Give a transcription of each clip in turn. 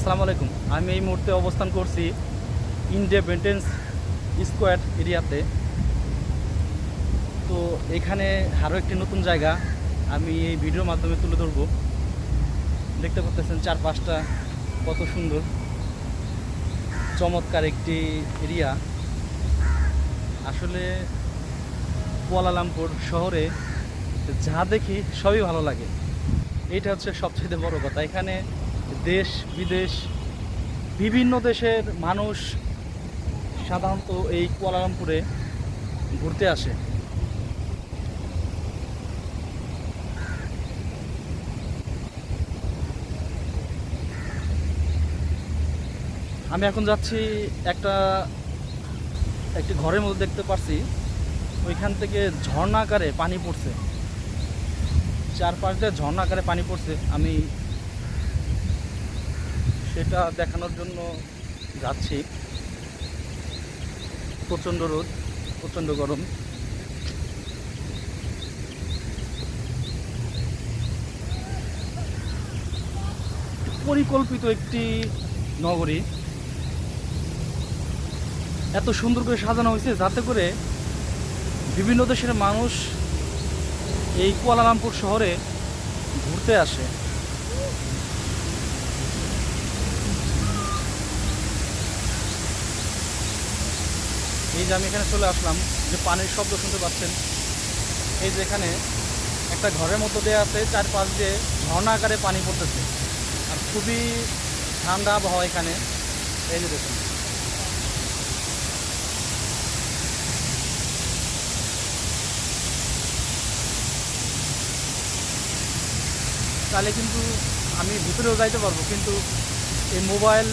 আসসালামু আলাইকুম। আমি এই মুহূর্তে অবস্থান করছি ইন্ডিপেন্ডেন্স স্কোয়ার এরিয়াতে। তো এখানে আরও একটি নতুন জায়গা আমি এই ভিডিওর মাধ্যমে তুলে ধরবো। দেখতে পাচ্ছেন চারপাশটা কত সুন্দর। চমৎকার একটি এরিয়া। আসলে কুয়ালালামপুর শহরে যা দেখি সবই ভালো লাগে। এটা হচ্ছে সবচেয়ে বড় কথা। এখানে দেশ, বিদেশ, বিভিন্ন দেশের মানুষ সাধারণত এই কুয়ালালামপুরে ঘুরতে আসে। আমি এখন যাচ্ছি একটা, একটি ঘরের মধ্যে দেখতে পাচ্ছি ওইখান থেকে ঝর্ণা আকারে পানি পড়ছে। চারপাশ দিয়ে ঝর্ণা আকারে পানি পড়ছে। আমি সেটা দেখানোর জন্য যাচ্ছি। প্রচণ্ড রোদ, প্রচণ্ড গরম। পরিকল্পিত একটি নগরী। এত সুন্দর করে সাজানো হয়েছে যাতে করে বিভিন্ন দেশের মানুষ এই কুয়ালালামপুর শহরে ঘুরতে আসে। এই যে আমি এখানে চলে আসলাম, যে পানির শব্দ শুনতে পাচ্ছেন। এই যে এখানে একটা ঘরের মতো দেওয়া আছে চার চারপাশ দিয়ে ঝর্ণা আকারে পানি পড়তেছে। আর খুবই ঠান্ডা আবহাওয়া এখানে। এই যে দেখুন। তাহলে কিন্তু আমি ভিতরেও যাইতে পারব, কিন্তু এই মোবাইল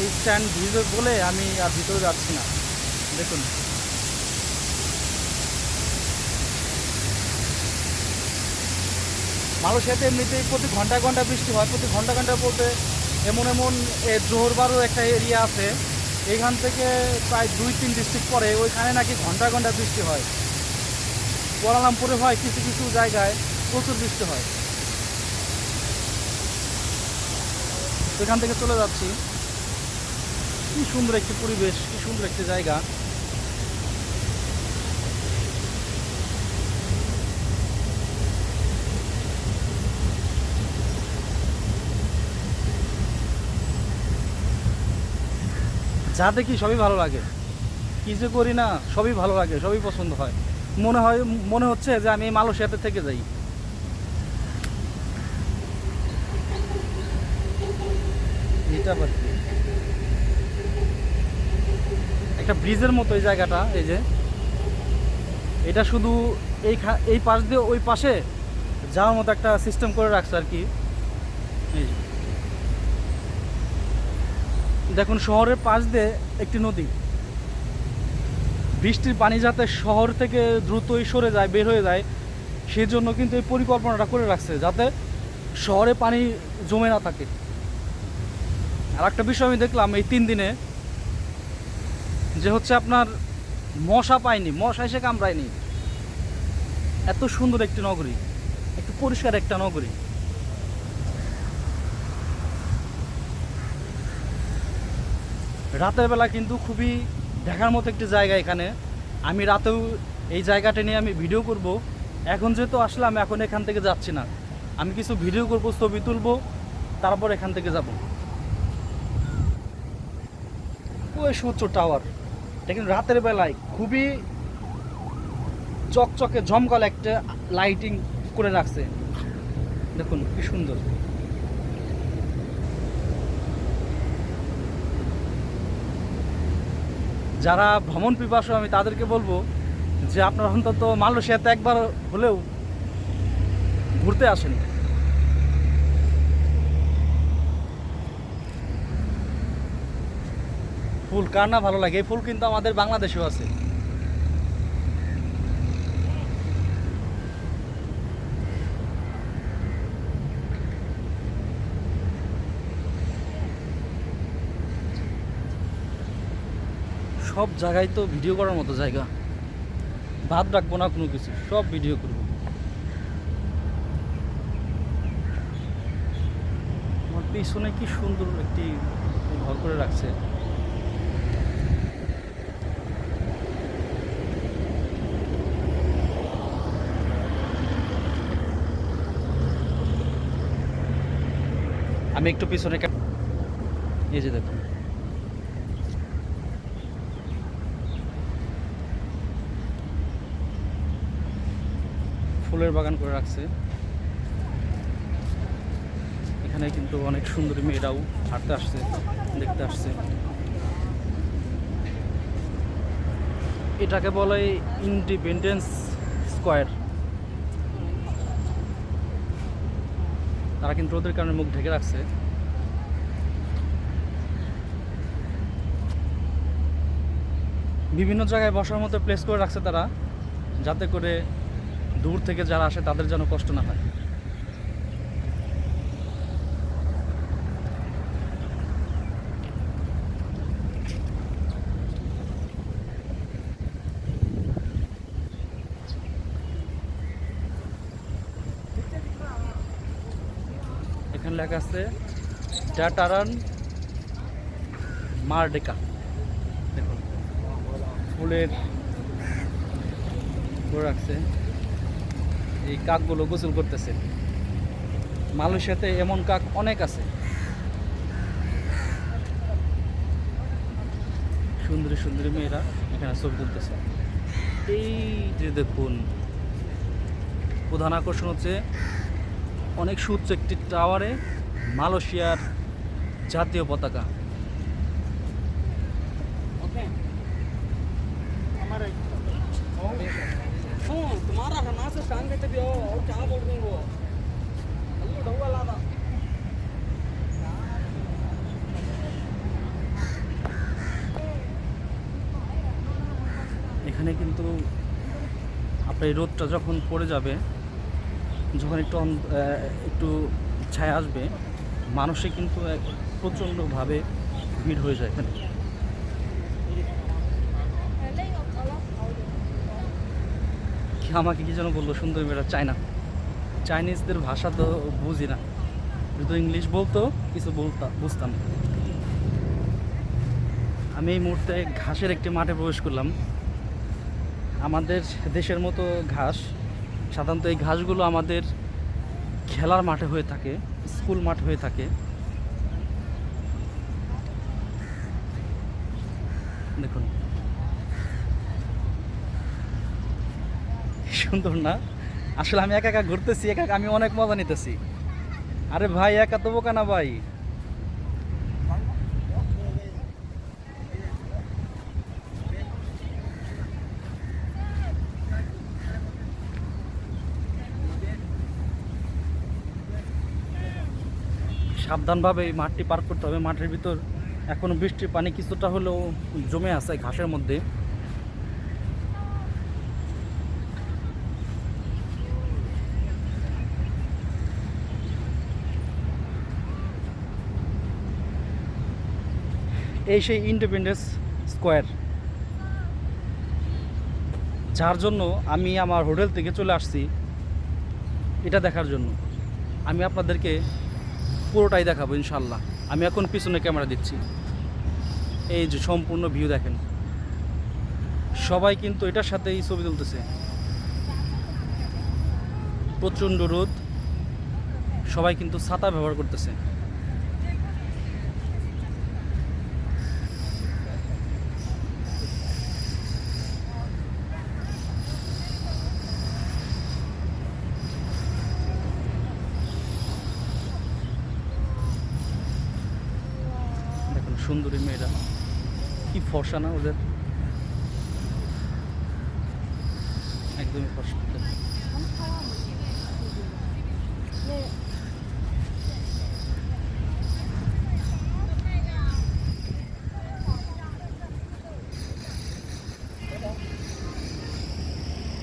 এই স্ট্যান্ড ভিজে বলে আমি আর ভিতরে যাচ্ছি না। দেখুন। মালয়েশিয়াতে এমনিতেই প্রতি ঘণ্টা ঘণ্টা বৃষ্টি হয়, প্রতি ঘণ্টা ঘণ্টা বলতে এমন এমন জোহরবারও একটা এরিয়া আছে। এখান থেকে প্রায় দুই, তিন ডিস্ট্রিক্ট পরে, ওইখানে নাকি ঘণ্টা ঘণ্টা বৃষ্টি হয়। কুয়ালালামপুরে হয় কিছু কিছু জায়গায় প্রচুর বৃষ্টি হয়। এখান থেকে চলে যাচ্ছি। কি সুন্দর একটি পরিবেশ, কি সুন্দর একটি জায়গা। যা দেখি সবই ভালো লাগে। কি যে করি না, সবই ভালো লাগে, সবই পছন্দ হয়। মনে হয়, মনে হচ্ছে যে আমি এই মালয়েশিয়াতে থেকে যাই। এটা একটা ব্রিজের মতো এই জায়গাটা, এই যে। এটা শুধু এই এই পাশ দিয়ে ওই পাশে যাওয়ার মতো একটা সিস্টেম করে রাখছে আর কি এই যে। দেখুন, শহরের পাশ দিয়ে একটি নদী। বৃষ্টির পানি যাতে শহর থেকে দ্রুতই সরে যায়, বের হয়ে যায় সেই জন্য কিন্তু এই পরিকল্পনাটা করে রাখছে, যাতে শহরে পানি জমে না থাকে। আর একটা বিষয় আমি দেখলাম, এই তিন দিনে যে হচ্ছে আপনার মশা পায়নি, মশা এসে কামড়ায়নি। এত সুন্দর একটি নগরী, একটু পরিষ্কার একটা নগরী। রাতের বেলা কিন্তু খুবই দেখার মতো একটি জায়গা এখানে। আমি রাতেও এই জায়গাটা নিয়ে আমি ভিডিও করব। এখন যেহেতু আসলাম, এখন এখান থেকে যাচ্ছি না। আমি কিছু ভিডিও করব, ছবি তুলবো, তারপর এখান থেকে যাব। ওই সূর্য টাওয়ার। দেখেন, রাতের বেলায় খুবই চকচকে, জমকাল একটা লাইটিং করে রাখছে। দেখুন, কি সুন্দর। যারা ভ্রমণ পিপাসু, আমি তাদেরকে বলব যে আপনারা অন্তত মালয়েশিয়াতে একবার হলেও ঘুরতে আসেন। ফুল, কার না ভালো লাগে? এই ফুল কিন্তু আমাদের বাংলাদেশেও আছে। সব জায়গায় তো ভিডিও করার মতো জায়গা। বাদ রাখব না কোনো কিছু, সব ভিডিও করব। আমার পিছনে কি সুন্দর একটি ঘর করে রাখছে। আমি একটু পিছনে এই যে দেখুন। ফুলের বাগান করে রাখছে। এখানে কিন্তু অনেক সুন্দরী মেয়েরাও হাঁটতে আসছে, দেখতে আসছে। এটাকে বলে ইন্ডিপেন্ডেন্স স্কোয়ার তারা কিন্তু রোদের কারণে মুখ ঢেকে রাখছে। বিভিন্ন জায়গায় বসার মতো প্লেস করে রাখছে তারা, যাতে করে দূর থেকে যারা আসে, তাদের যেন কষ্ট না হয়। এখানে লেখা আছে, ডাটারান মারডেকা। দেখুন, ফুলের রাখছে এই কাকগুলো গোসল করতেছে। মালয়েশিয়াতে এমন কাক অনেক আছে। সুন্দরী সুন্দরী মেয়েরা এখানে ছবি তুলতেছে। এই যে দেখুন, প্রধান আকর্ষণ হচ্ছে অনেক সুউচ্চ একটি টাওয়ারে মালয়েশিয়ার জাতীয় পতাকা। हाँ কিন্তু আপনার এই রোদটা যখন পড়ে যাবে, যখন একটু একটু ছায়া আসবে, মানুষে কিন্তু এক- প্রচণ্ডভাবে ভিড় হয়ে যায় এখানে। আমাকে কি যেন বলল সুন্দর মেয়েরা? চায়না চাইনিজদের ভাষা তো বুঝি না। যদি ইংলিশ বলতো, কিছু বলতাম বুঝতাম আমি এই মুহূর্তে ঘাসের একটি মাঠে প্রবেশ করলাম। আমাদের দেশের মতো ঘাস, সাধারণত এই ঘাসগুলো আমাদের খেলার মাঠে হয়ে থাকে, স্কুল মাঠ হয়ে থাকে। দেখুন। সুন্দর না? আসলে আমি একা একা ঘুরতেছি, একা আমি অনেক মজা নিতেছি। আরে ভাই, একা তো বোকা না ভাই? সাবধানভাবে এই মাঠটি পার করতে হবে। মাঠের ভিতর এখনও বৃষ্টির পানি কিছুটা হলেও জমে আছে ঘাসের মধ্যে। এই সেই ইন্ডিপেন্ডেন্স স্কোয়ার। যার জন্য আমি আমার হোটেল থেকে চলে আসছি, এটা দেখার জন্য। আমি আপনাদেরকে পুরোটাই দেখাবো ইনশাল্লাহ আমি এখন পিছনে ক্যামেরা দিচ্ছি। এই যে সম্পূর্ণ ভিউ দেখেন। সবাই কিন্তু এটার সাথেই ছবি তুলতেছে। প্রচণ্ড রোদ। সবাই কিন্তু ছাতা ব্যবহার করতেছে। সুন্দরী মেয়েরা। কি ফর্সা না ওদের? একদমই ফর্সা।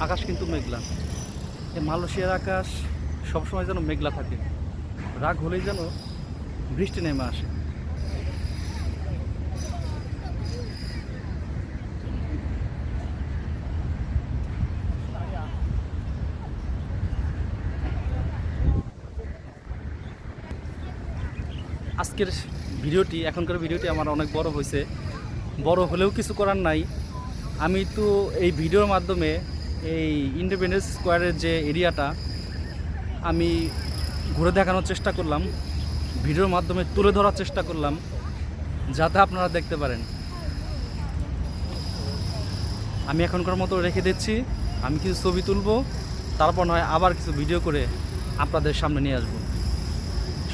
আকাশ কিন্তু মেঘলা। এই মালয়েশিয়ার আকাশ সবসময় যেন মেঘলা থাকে। রাগ হলেই যেন বৃষ্টি নেমে আসে। আজকের ভিডিওটি, এখনকার ভিডিওটি আমার অনেক বড় হয়েছে। বড় হলেও কিছু করার নাই। আমি তো এই ভিডিওর মাধ্যমে এই ইন্ডিপেন্ডেন্স স্কোয়ারের যে এরিয়াটা আমি ঘুরে দেখানোর চেষ্টা করলাম। ভিডিওর মাধ্যমে তুলে ধরার চেষ্টা করলাম, যাতে আপনারা দেখতে পারেন। আমি এখনকার মতো রেখে দিচ্ছি। আমি কিছু ছবি তুলবো, তারপর নয় আবার কিছু ভিডিও করে আপনাদের সামনে নিয়ে আসব।